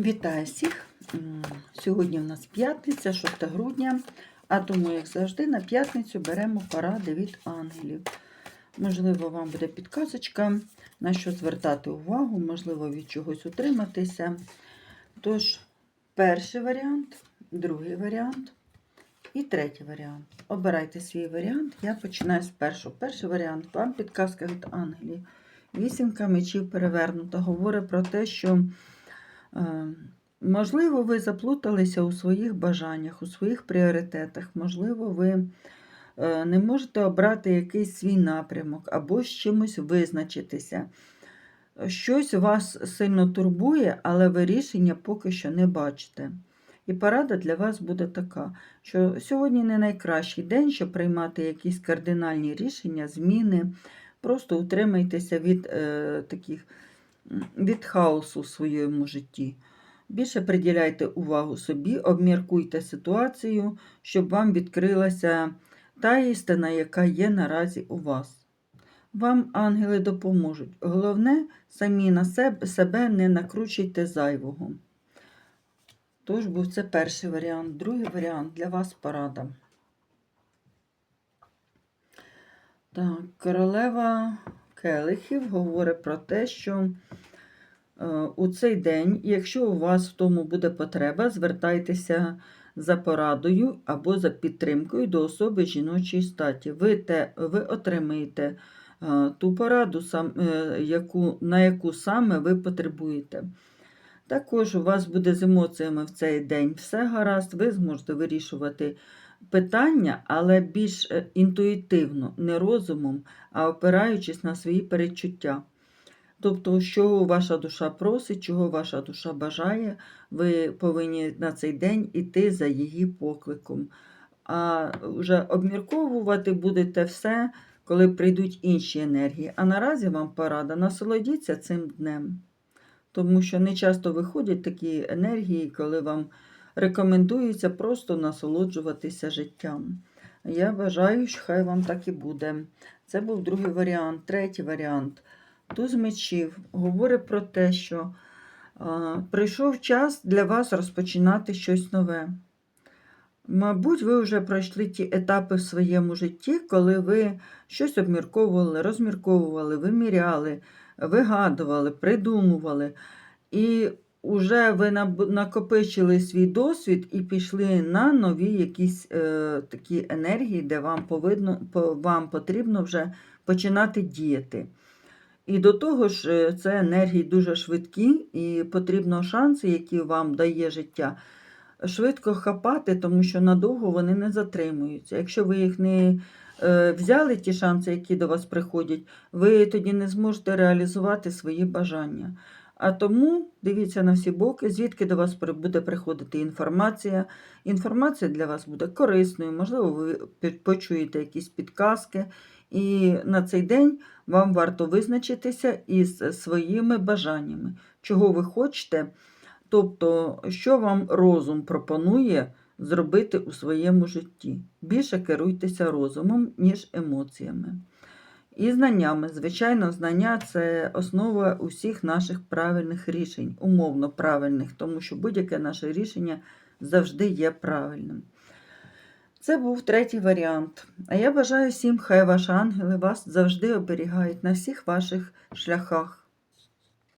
Вітаю всіх! Сьогодні у нас п'ятниця, 6 грудня, а тому, як завжди, на п'ятницю беремо поради від ангелів. Можливо, вам буде підказочка, на що звертати увагу, можливо, від чогось утриматися. Тож, перший варіант, другий варіант і третій варіант. Обирайте свій варіант. Я починаю з першого. Перший варіант вам підказка від ангелів. Вісімка мечів перевернута. Говорить про те, що. Е, Можливо, ви заплуталися у своїх бажаннях, у своїх пріоритетах. Можливо, ви е, не можете обрати якийсь свій напрямок або з чимось визначитися. Щось вас сильно турбує, але ви рішення поки що не бачите. І порада для вас буде така, що сьогодні не найкращий день, щоб приймати якісь кардинальні рішення, зміни. Просто утримайтеся від е, таких від хаосу в своєму житті. Більше приділяйте увагу собі, обміркуйте ситуацію, щоб вам відкрилася та істина, яка є наразі у вас. Вам ангели допоможуть. Головне, самі на себе, себе не накручуйте зайвого. Тож був це перший варіант. Другий варіант для вас порада. Так, королева келихів говорить про те, що у цей день, якщо у вас в тому буде потреба, звертайтеся за порадою або за підтримкою до особи жіночої статі. Ви, те, ви отримаєте е, ту пораду, сам, е, яку, на яку саме ви потребуєте. Також у вас буде з емоціями в цей день все гаразд, ви зможете вирішувати питання, але більш е, інтуїтивно, не розумом, а опираючись на свої перечуття. Тобто, що ваша душа просить, чого ваша душа бажає, ви повинні на цей день іти за її покликом. А вже обмірковувати будете все, коли прийдуть інші енергії. А наразі вам порада насолодіться цим днем. Тому що не часто виходять такі енергії, коли вам рекомендується просто насолоджуватися життям. Я бажаю, що хай вам так і буде. Це був другий варіант. Третій варіант. Туз мечів говорить про те, що а, прийшов час для вас розпочинати щось нове. Мабуть, ви вже пройшли ті етапи в своєму житті, коли ви щось обмірковували, розмірковували, виміряли, вигадували, придумували. І вже ви накопичили свій досвід і пішли на нові якісь е, такі енергії, де вам, повинно, по, вам потрібно вже починати діяти. І до того ж, е, це енергії дуже швидкі, і потрібно шанси, які вам дає життя, швидко хапати, тому що надовго вони не затримуються. Якщо ви їх не е, взяли, ті шанси, які до вас приходять, ви тоді не зможете реалізувати свої бажання. А тому дивіться на всі боки, звідки до вас буде приходити інформація. Інформація для вас буде корисною, можливо, ви почуєте якісь підказки. І на цей день вам варто визначитися із своїми бажаннями, чого ви хочете, тобто, що вам розум пропонує зробити у своєму житті. Більше керуйтеся розумом, ніж емоціями. І знаннями. Звичайно, знання це основа усіх наших правильних рішень, умовно правильних, тому що будь-яке наше рішення завжди є правильним. Це був третій варіант. А я бажаю всім, хай ваші ангели вас завжди оберігають на всіх ваших шляхах.